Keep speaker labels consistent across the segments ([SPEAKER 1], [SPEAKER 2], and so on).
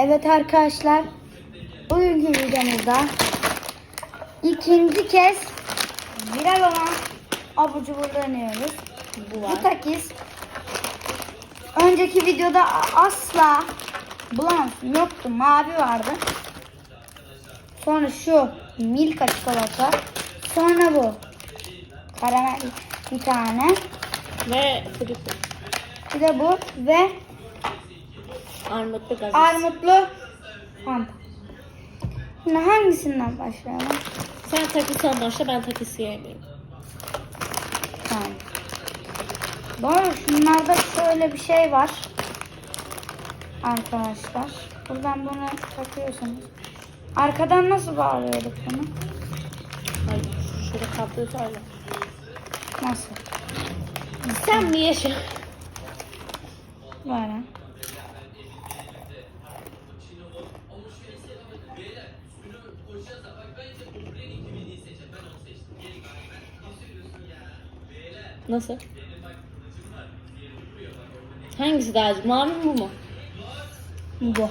[SPEAKER 1] Evet arkadaşlar. Bugünkü videomuzda ikinci kez viral olan abur cubur deniyoruz.
[SPEAKER 2] Bu
[SPEAKER 1] Bu
[SPEAKER 2] var.
[SPEAKER 1] takiz. Önceki videoda asla bulamazsın. Yoktu. Mavi vardı. Sonra şu Milka çikolata. Sonra bu. Karamel bir tane.
[SPEAKER 2] Ve free
[SPEAKER 1] Bir de bu ve
[SPEAKER 2] Armutlu gazoz.
[SPEAKER 1] armutlu fanta. Şimdi hangisinden başlayalım?
[SPEAKER 2] Sen takısan başla ben takısı yemeyeyim.
[SPEAKER 1] Tamam. Doğru şunlarda şöyle bir şey var. Arkadaşlar. Buradan bunu takıyorsunuz. Arkadan nasıl bağlıyorduk bunu?
[SPEAKER 2] Hayır şurada kaplıyorsa öyle.
[SPEAKER 1] Nasıl?
[SPEAKER 2] Sen mi yaşa?
[SPEAKER 1] Böyle.
[SPEAKER 2] Nasıl? Hangisi daha acı? Mavi mi bu mu?
[SPEAKER 1] Bu.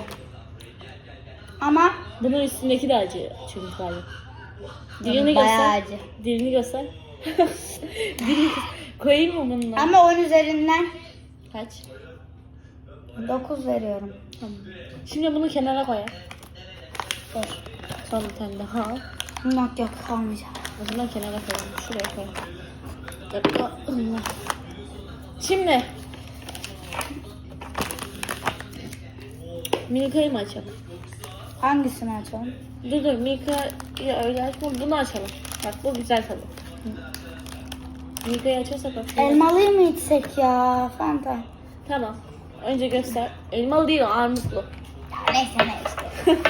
[SPEAKER 1] Ama
[SPEAKER 2] Bunun üstündeki de acı çünkü galiba. Dilini
[SPEAKER 1] bayağı
[SPEAKER 2] göster.
[SPEAKER 1] acı.
[SPEAKER 2] Dilini göster. Dilini koyayım mı bununla?
[SPEAKER 1] Ama 10 üzerinden
[SPEAKER 2] Kaç?
[SPEAKER 1] 9 veriyorum.
[SPEAKER 2] Tamam. Şimdi bunu kenara koy.
[SPEAKER 1] Dur.
[SPEAKER 2] Son bir tane daha al.
[SPEAKER 1] Yok yok kalmayacak.
[SPEAKER 2] O zaman kenara koyalım. Şuraya koy. Dakika. Şimdi. Milka'yı mı açalım?
[SPEAKER 1] Hangisini açalım?
[SPEAKER 2] Dur dur Milka'yı öyle açma. Bunu açalım. Bak bu güzel tadı. Milka'yı açarsak bak.
[SPEAKER 1] Elmalıyı mı içsek ya? Fanta.
[SPEAKER 2] Tamam. Önce göster. Elmalı değil o armutlu.
[SPEAKER 1] Neyse neyse.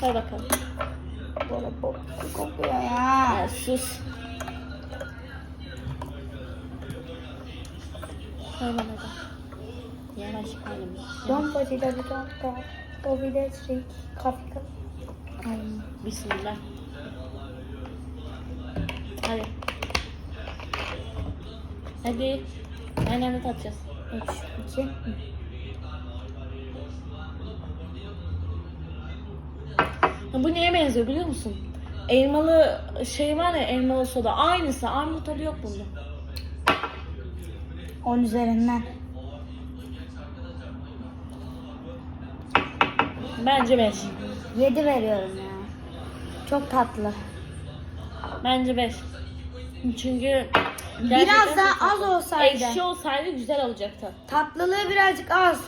[SPEAKER 2] Koy bakalım.
[SPEAKER 1] Böyle kokuyor ya.
[SPEAKER 2] Ya sus. Da. Yavaş halim.
[SPEAKER 1] Don pacita di tonta. Ovide sri. Kafika. Ay.
[SPEAKER 2] Bismillah. Hadi. Hadi. Aynı anda tatacağız.
[SPEAKER 1] 3, 2,
[SPEAKER 2] Ya bu neye benziyor biliyor musun? Elmalı şey var ya elmalı soda. Aynısı. Armut tadı yok bunda.
[SPEAKER 1] 10 üzerinden.
[SPEAKER 2] Bence 5.
[SPEAKER 1] 7 veriyorum ya. Çok tatlı.
[SPEAKER 2] Bence 5. Çünkü
[SPEAKER 1] Biraz daha az olsaydı.
[SPEAKER 2] Ekşi olsaydı güzel olacaktı.
[SPEAKER 1] Tatlılığı birazcık az.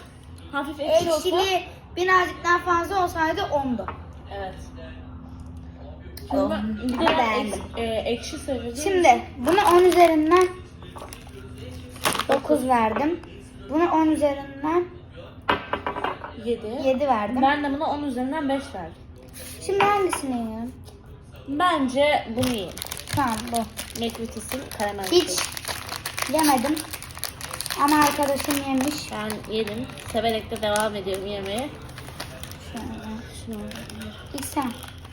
[SPEAKER 2] Hafif ekşi olsa.
[SPEAKER 1] Ekşili birazcık daha fazla olsaydı 10'du.
[SPEAKER 2] Evet.
[SPEAKER 1] Oh,
[SPEAKER 2] Şimdi bir
[SPEAKER 1] ama
[SPEAKER 2] de
[SPEAKER 1] beğendim.
[SPEAKER 2] ek, e, ekşi sevdiğim
[SPEAKER 1] Şimdi bunu 10 üzerinden 9 verdim. Bunu 10 üzerinden
[SPEAKER 2] 7.
[SPEAKER 1] 7 verdim.
[SPEAKER 2] Ben de buna 10 üzerinden 5 verdim.
[SPEAKER 1] Şimdi hangisini yiyorum?
[SPEAKER 2] Bence bunu yiyin.
[SPEAKER 1] Tamam bu.
[SPEAKER 2] McVitie's'in karamel.
[SPEAKER 1] Hiç yemedim. Ama arkadaşım yemiş.
[SPEAKER 2] Ben yedim. Severek de devam ediyorum yemeye.
[SPEAKER 1] Şöyle. İlk sen.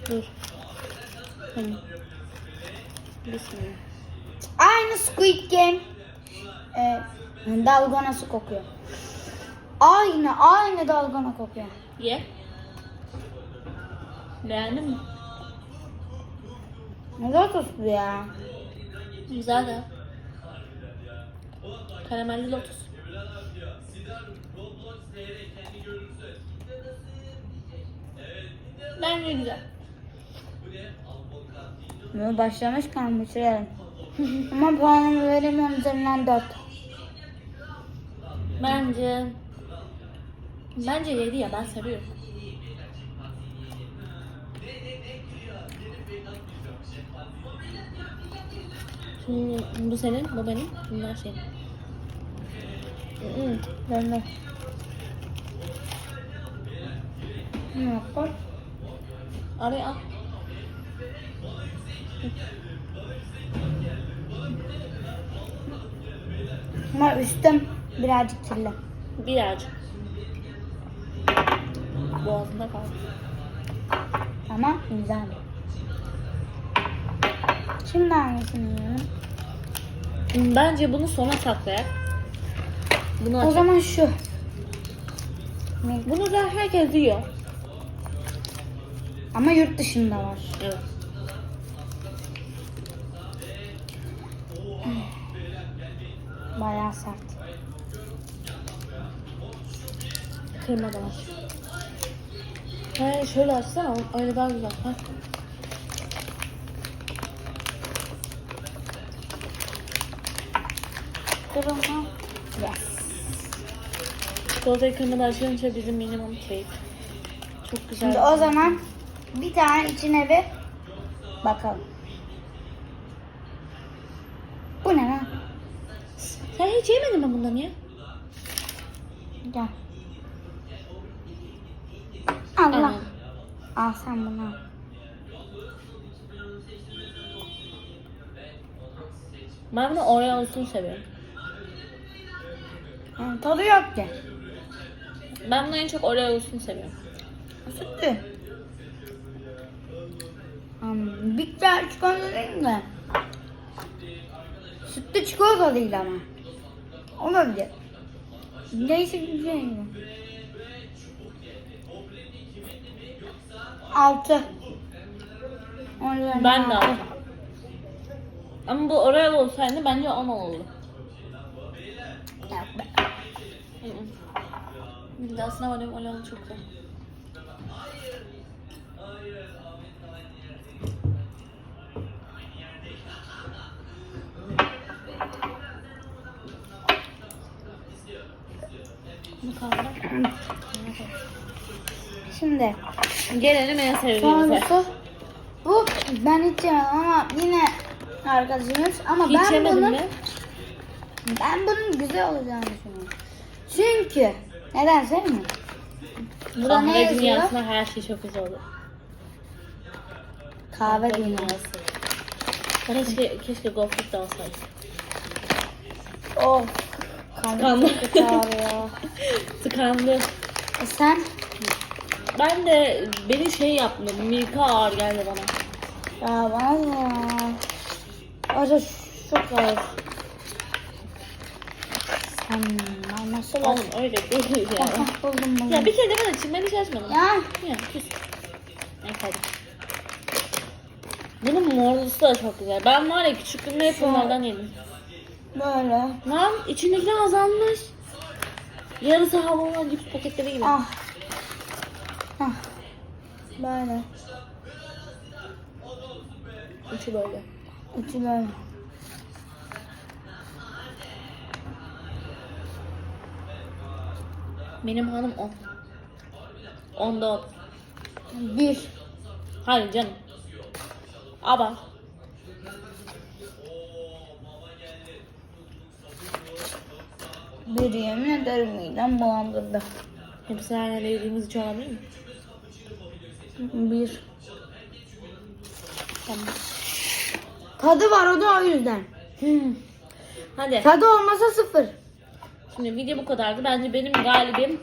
[SPEAKER 2] dur. Hani. Bismillah.
[SPEAKER 1] Aynı Squid Game e, dalganası kokuyor. Aynı, aynı dalgana kokuyor.
[SPEAKER 2] Ye. Beğendin mi?
[SPEAKER 1] Ne kadar tatlı ya.
[SPEAKER 2] Güzel de. Karamelli lotus. Bence güzel.
[SPEAKER 1] Bunu başlamışken bitirelim. Ama puanımı veremiyorum üzerinden 4.
[SPEAKER 2] Bence Bence yedi ya ben seviyorum. Şimdi bu senin, bu benim, bunlar senin. Hmm,
[SPEAKER 1] Ben de. Ne yapalım?
[SPEAKER 2] Araya al.
[SPEAKER 1] Ama üstüm birazcık kirli.
[SPEAKER 2] Birazcık. Boğazında kaldı.
[SPEAKER 1] Ama güzel. Şimdi hangisini yiyorum?
[SPEAKER 2] Bence bunu sona saklayak. Bunu
[SPEAKER 1] O zaman şu.
[SPEAKER 2] Bunu da herkes yiyor.
[SPEAKER 1] Ama yurt dışında var.
[SPEAKER 2] Evet.
[SPEAKER 1] Bayağı sert.
[SPEAKER 2] Kırma da var. He şöyle açsana öyle daha güzel. Ha.
[SPEAKER 1] Kırılma. Yes.
[SPEAKER 2] Çikolatayı kırmadan açınca bizim minimum keyif. Çok güzel.
[SPEAKER 1] Şimdi o zaman bir tane içine bir bakalım. Bu ne lan?
[SPEAKER 2] Sen hiç yemedin mi bundan ya?
[SPEAKER 1] Gel. Al sen bunu.
[SPEAKER 2] Ben bunu Oreo olsun seviyorum.
[SPEAKER 1] Yani tadı yok ki.
[SPEAKER 2] Ben bunu en çok Oreo olsun seviyorum.
[SPEAKER 1] Sütlü. Hmm, bitter çikolata değil mi? Sütlü çikolata değil ama. Olabilir. Değişik bir şey. Altı. Üzerinden
[SPEAKER 2] Ben de
[SPEAKER 1] altı.
[SPEAKER 2] Ama bu Oreo olsaydı bence 10 olurdu.
[SPEAKER 1] Yok be.
[SPEAKER 2] Hı hı. Bir de aslında Oreo Oreo çok. Bu kaldı.
[SPEAKER 1] Şimdi
[SPEAKER 2] Gelelim en sevdiğimize.
[SPEAKER 1] bu ben hiç yemedim ama yine arkadaşımız ama
[SPEAKER 2] Hiç
[SPEAKER 1] ben
[SPEAKER 2] yemedin
[SPEAKER 1] bunun
[SPEAKER 2] mi?
[SPEAKER 1] ben bunun güzel olacağını düşünüyorum. Çünkü neden söyleyeyim mi? Burada ne
[SPEAKER 2] Kahve
[SPEAKER 1] yazıyor?
[SPEAKER 2] dünyasında her şey çok güzel olur.
[SPEAKER 1] Kahve dünyası.
[SPEAKER 2] Keşke, keşke gofret de olsaydı.
[SPEAKER 1] Of.
[SPEAKER 2] Kanlı.
[SPEAKER 1] ağrıyor.
[SPEAKER 2] Tıkandı.
[SPEAKER 1] E sen?
[SPEAKER 2] Ben de beni şey yaptım. Milka ağır geldi bana.
[SPEAKER 1] Ya bana. Acı çok ağır. Sen bak?
[SPEAKER 2] Oğlum öyle değil ya.
[SPEAKER 1] Buldum bunu.
[SPEAKER 2] ya bir kere açayım. Ben hiç açmadım.
[SPEAKER 1] Ya.
[SPEAKER 2] Ya küs. Neyse hadi. Bunun morlusu da çok güzel. Ben var ya küçüklüğümde hep bunlardan yedim.
[SPEAKER 1] Böyle.
[SPEAKER 2] Lan içindekiler azalmış. Yarısı havalı cips paketleri gibi.
[SPEAKER 1] Ah. Ah. Böyle.
[SPEAKER 2] İçi böyle.
[SPEAKER 1] İçi böyle.
[SPEAKER 2] Benim hanım 10. 10'da 10.
[SPEAKER 1] Bir.
[SPEAKER 2] Hayır canım. Abart.
[SPEAKER 1] Bir yemin ederim midem bulandırdı.
[SPEAKER 2] Hepsini aynı yediğimiz için olabilir mi?
[SPEAKER 1] Bir.
[SPEAKER 2] Tamam.
[SPEAKER 1] Tadı var o da o yüzden.
[SPEAKER 2] Hmm. Hadi.
[SPEAKER 1] Tadı olmasa sıfır.
[SPEAKER 2] Şimdi video bu kadardı. Bence benim galibim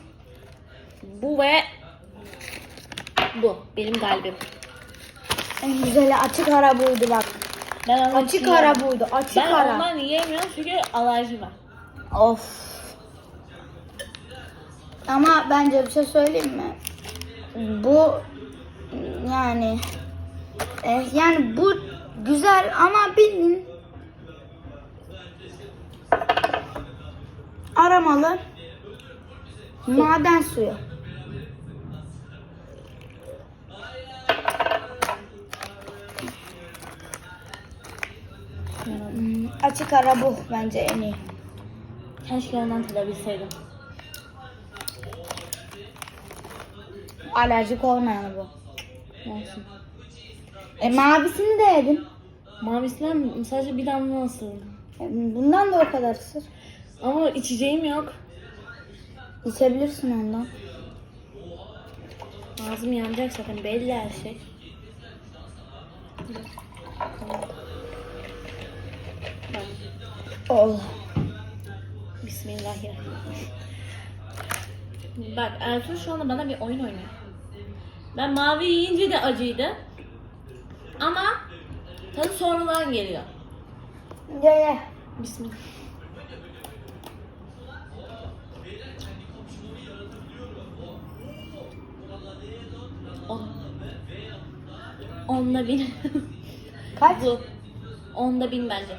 [SPEAKER 2] bu ve bu. Benim galibim.
[SPEAKER 1] En güzeli açık ara buydu bak.
[SPEAKER 2] Ben
[SPEAKER 1] Açık
[SPEAKER 2] yiyemem.
[SPEAKER 1] ara buydu. Açık
[SPEAKER 2] Ben
[SPEAKER 1] ara.
[SPEAKER 2] ondan yiyemiyorum çünkü alerjim var.
[SPEAKER 1] Of. Ama bence bir şey söyleyeyim mi? Bu yani e, yani bu güzel ama bilin aramalı maden suyu. Hmm, Açık ara bu bence en iyi.
[SPEAKER 2] Keşke ondan tadabilseydim.
[SPEAKER 1] Alerjik olmayan bu.
[SPEAKER 2] Olsun.
[SPEAKER 1] E mavisini de yedim.
[SPEAKER 2] Mavisinden sadece bir damla ısırdım.
[SPEAKER 1] E, Bundan da o kadar ısır.
[SPEAKER 2] Ama içeceğim yok.
[SPEAKER 1] İçebilirsin ondan.
[SPEAKER 2] Ağzım yanacak zaten belli her şey.
[SPEAKER 1] Ol.
[SPEAKER 2] Bismillahirrahmanirrahim. Bak Ertuğrul şu anda bana bir oyun oynuyor. Ben mavi yiyince de acıydı. Ama tadı sonradan geliyor.
[SPEAKER 1] Ye ye.
[SPEAKER 2] On. Onda bin.
[SPEAKER 1] Kaç?
[SPEAKER 2] Bu. Onda bin bence.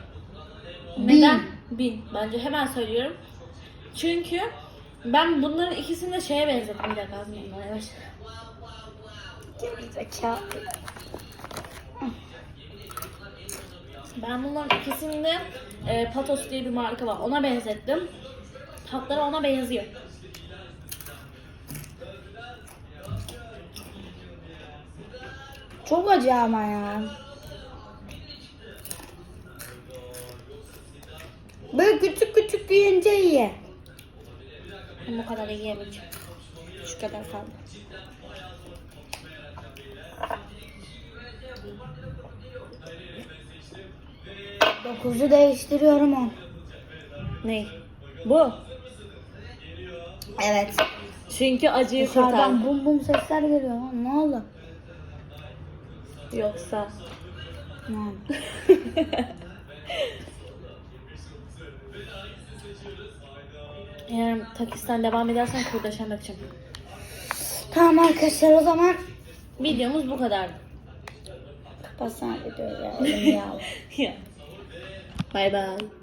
[SPEAKER 1] Bin.
[SPEAKER 2] Neden? Bin. Bence hemen söylüyorum. Çünkü ben bunların ikisini de şeye benzettim. Bir dakika ağzımdan yavaş.
[SPEAKER 1] Zeka.
[SPEAKER 2] Ben bunların ikisini de e, Patos diye bir marka var. Ona benzettim. Tatları ona benziyor.
[SPEAKER 1] Çok acı ama ya. Böyle küçük küçük yiyince iyi.
[SPEAKER 2] Bu kadar yiyemeyeceğim.
[SPEAKER 1] Şu kadar kaldı. Dokuzu değiştiriyorum on.
[SPEAKER 2] Ne? Bu.
[SPEAKER 1] Evet.
[SPEAKER 2] Çünkü acıyı kurtar.
[SPEAKER 1] Dışarıdan bum bum sesler geliyor. lan. Ne oldu?
[SPEAKER 2] Yoksa.
[SPEAKER 1] Ne oldu?
[SPEAKER 2] Eğer takisten devam edersen kurdeşen bakacağım.
[SPEAKER 1] Tamam arkadaşlar o zaman
[SPEAKER 2] Videomuz bu kadardı.
[SPEAKER 1] kapatsana videoyu ya. Elim yağlı.
[SPEAKER 2] 拜拜。